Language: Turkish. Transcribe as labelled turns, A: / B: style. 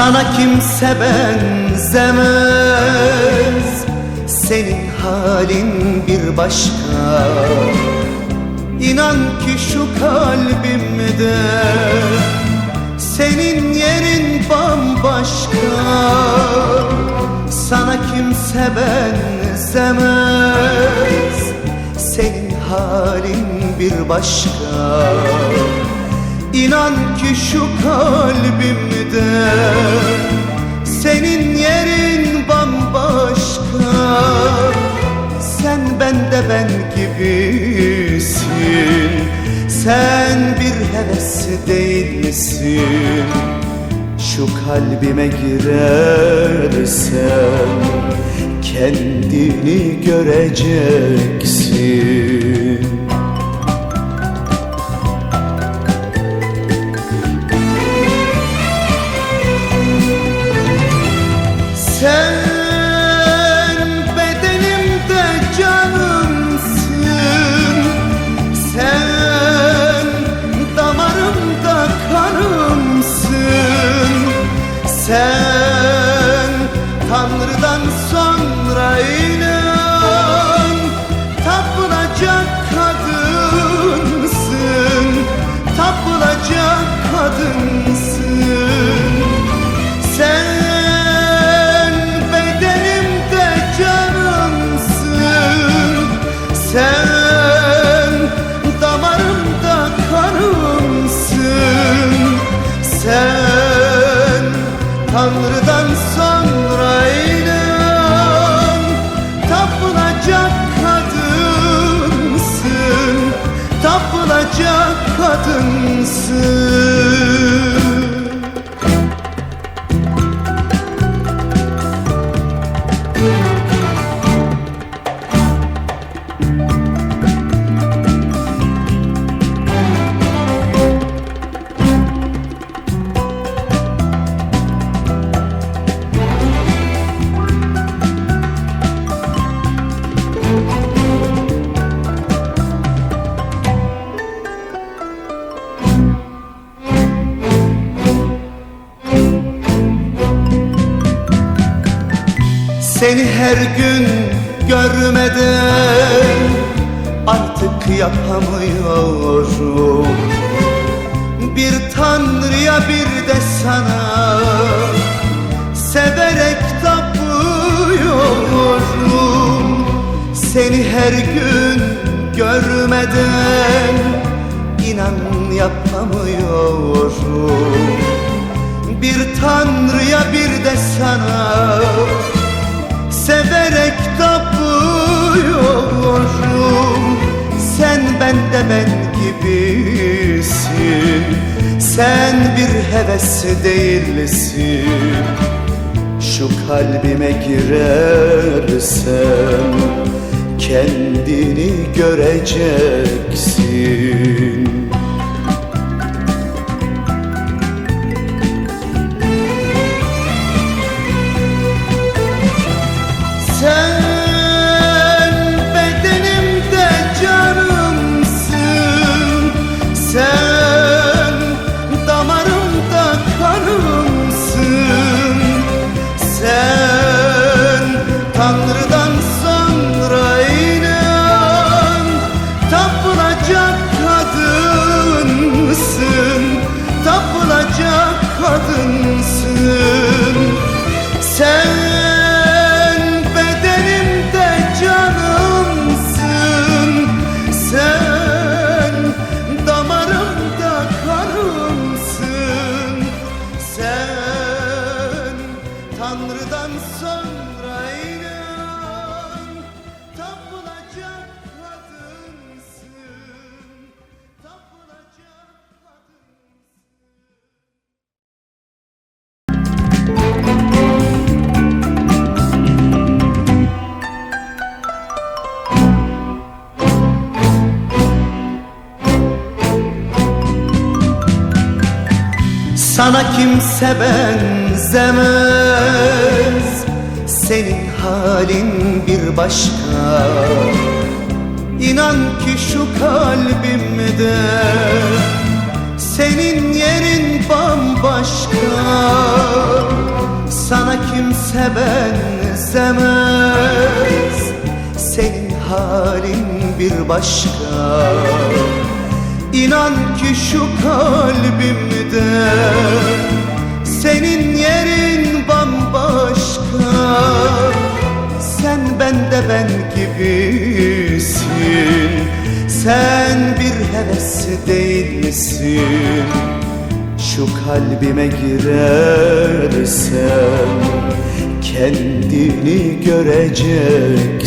A: Sana kimse benzemez. Senin halin bir başka. İnan ki şu kalbimde Senin yerin bambaşka. Sana kimse benzemez. Senin halin bir başka İnan ki şu kalbimde Senin yerin bambaşka. Sen bende ben gibisin. Sen bir heves değilsin Şu kalbime girersen Kendini göreceksin Seni her gün görmeden artık yapamıyorum. Bir tanrıya bir de sana. Severek tapıyorum. Seni her gün görmeden inan yapamıyorum. Bir tanrıya bir de sana Sen bir heves değilsin. Şu kalbime girersen Kendini göreceksin Sana kimse benzemez. Senin halin bir başka. İnan ki şu kalbimde Senin yerin bambaşka. Kimse benzemez. Senin halin bir başka. İnan ki şu kalbimde Sen bir heves değil misin? Şu kalbime girersen Kendini göreceksin